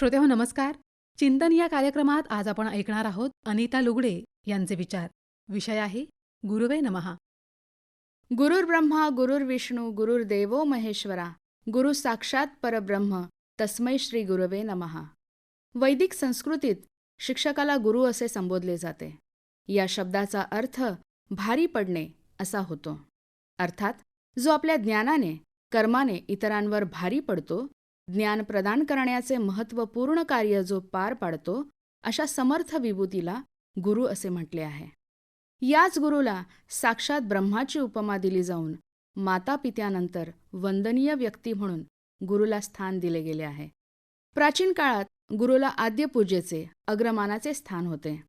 श्रोत्याहो नमस्कार. चिंतन या कार्यक्रमात आज आपण ऐकणार आहोत अनिता लुगडे यांचे विचार. विषय आहे गुरुवे नमहा गुरुर्ब्रह्मा गुरुर्विष्णू गुरुर्देवो महेश्वरा गुरु साक्षात परब्रह्म तस्मै श्री गुरुवे नमहा वैदिक संस्कृतीत शिक्षकाला गुरु असे संबोधले जाते. या शब्दाचा अर्थ भारी पडणे असा होतो. अर्थात जो आपल्या ज्ञानाने कर्माने इतरांवर भारी पडतो ज्ञान प्रदान करण्याचे महत्त्वपूर्ण कार्य जो पार पाडतो अशा समर्थ विभूतीला गुरु असे म्हटले आहे. याच गुरुला साक्षात ब्रह्माची उपमा दिली जाऊन माता पित्यानंतर वंदनीय व्यक्ती म्हणून गुरुला स्थान दिले गेले आहे. प्राचीन काळात गुरुला आद्य पूजेचे अग्रमानाचे स्थान होते.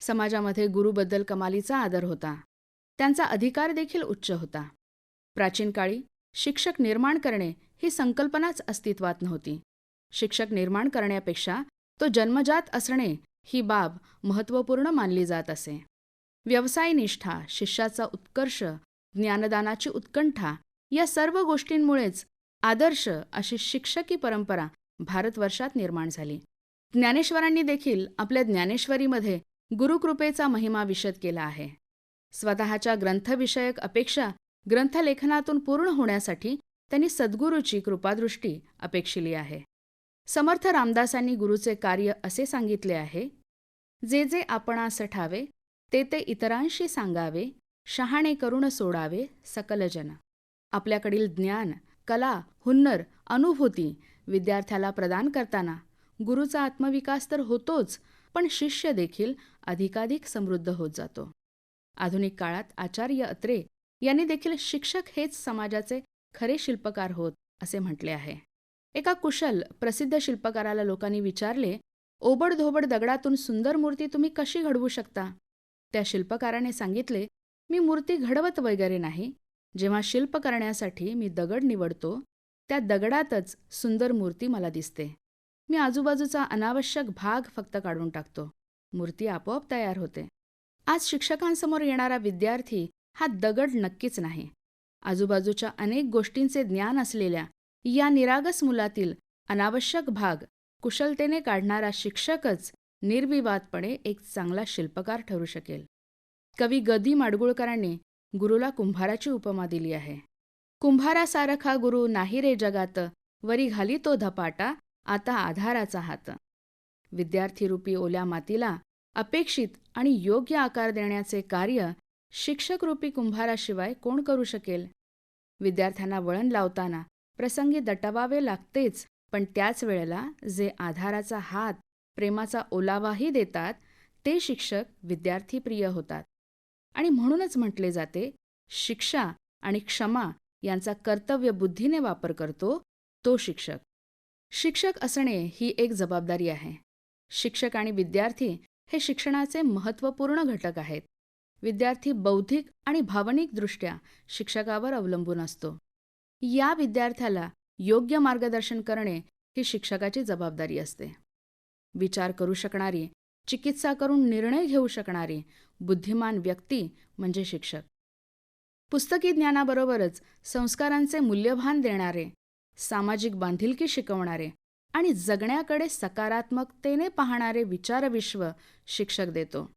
समाजामध्ये गुरुबद्दल कमालीचा आदर होता. त्यांचा अधिकार देखील उच्च होता. प्राचीन काळी शिक्षक निर्माण करणे ही संकल्पनाच अस्तित्वात नव्हती. शिक्षक निर्माण करण्यापेक्षा तो जन्मजात असणे ही बाब महत्त्वपूर्ण मानली जात असे. व्यवसायनिष्ठा शिष्याचा उत्कर्ष ज्ञानदानाची उत्कंठा या सर्व गोष्टींमुळेच आदर्श अशी शिक्षकी परंपरा भारतवर्षात निर्माण झाली. ज्ञानेश्वरांनी देखील आपल्या ज्ञानेश्वरीमध्ये गुरुकृपेचा महिमा विशद केला आहे. स्वतःच्या ग्रंथविषयक अपेक्षा ग्रंथलेखनातून पूर्ण होण्यासाठी त्यांनी सद्गुरूची कृपादृष्टी अपेक्षिली आहे. समर्थ रामदासांनी गुरुचे कार्य असे सांगितले आहे जे जे आपणास ठावे ते ते इतरांशी सांगावे शहाणे करून सोडावे सकलजन आपल्याकडील ज्ञान कला हुन्नर अनुभूती विद्यार्थ्याला प्रदान करताना गुरुचा आत्मविकास तर होतोच पण शिष्य देखील अधिकाधिक समृद्ध होत जातो. आधुनिक काळात आचार्य अत्रे यांनी देखील शिक्षक हेच समाजाचे खरे शिल्पकार होत असे म्हटले आहे. एका कुशल प्रसिद्ध शिल्पकाराला लोकांनी विचारले ओबडधोबड दगडातून सुंदर मूर्ती तुम्ही कशी घडवू शकता? त्या शिल्पकाराने सांगितले मी मूर्ती घडवत वगैरे नाही. जेव्हा शिल्प करण्यासाठी मी दगड निवडतो त्या दगडातच सुंदर मूर्ती मला दिसते. मी आजूबाजूचा अनावश्यक भाग फक्त काढून टाकतो. मूर्ती आपोआप तयार होते. आज शिक्षकांसमोर येणारा विद्यार्थी हा दगड नक्कीच नाही. आजूबाजूच्या अनेक गोष्टींचे ज्ञान असलेल्या या निरागस मुलातील अनावश्यक भाग कुशलतेने काढणारा शिक्षकच निर्विवादपणे एक चांगला शिल्पकार ठरू शकेल. कवी गदी माडगुळकरांनी गुरुला कुंभाराची उपमा दिली आहे. कुंभारासारखा गुरु नाही रे जगात वरी घाली तो धपाटा आता आधाराचा हात. विद्यार्थीरूपी ओल्या मातीला अपेक्षित आणि योग्य आकार देण्याचे कार्य शिक्षकरूपी कुंभाराशिवाय कोण करू शकेल? विद्यार्थ्यांना वळण लावताना प्रसंगी दटवावे लागतेच पण त्याच वेळेला जे आधाराचा हात प्रेमाचा ओलावाही देतात ते शिक्षक विद्यार्थीप्रिय होतात. आणि म्हणूनच म्हटले जाते शिक्षा आणि क्षमा यांचा कर्तव्य बुद्धीने वापर करतो तो शिक्षक. शिक्षक असणे ही एक जबाबदारी आहे. शिक्षक आणि विद्यार्थी हे शिक्षणाचे महत्त्वपूर्ण घटक आहेत. विद्यार्थी बौद्धिक आणि भावनिकदृष्ट्या शिक्षकावर अवलंबून असतो. या विद्यार्थ्याला योग्य मार्गदर्शन करणे ही शिक्षकाची जबाबदारी असते. विचार करू शकणारी चिकित्सा करून निर्णय घेऊ शकणारी बुद्धिमान व्यक्ती म्हणजे शिक्षक. पुस्तकी ज्ञानाबरोबरच संस्कारांचे मूल्यभान देणारे सामाजिक बांधिलकी शिकवणारे आणि जगण्याकडे सकारात्मकतेने पाहणारे विचारविश्व शिक्षक देतो.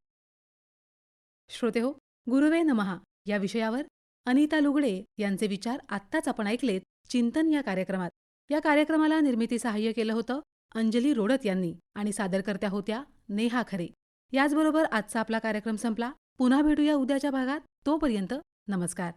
श्रोतेहो गुरुवे नमहा. या विषयावर अनिता लुगडे यांचे विचार आत्ताच आपण ऐकलेत चिंतन या कार्यक्रमात. या कार्यक्रमाला निर्मिती सहाय्य केलं होतं अंजली रोडत यांनी आणि सादरकर्त्या होत्या नेहा खरे. याचबरोबर आजचा आपला कार्यक्रम संपला. पुन्हा भेटूया उद्याच्या भागात. तोपर्यंत नमस्कार.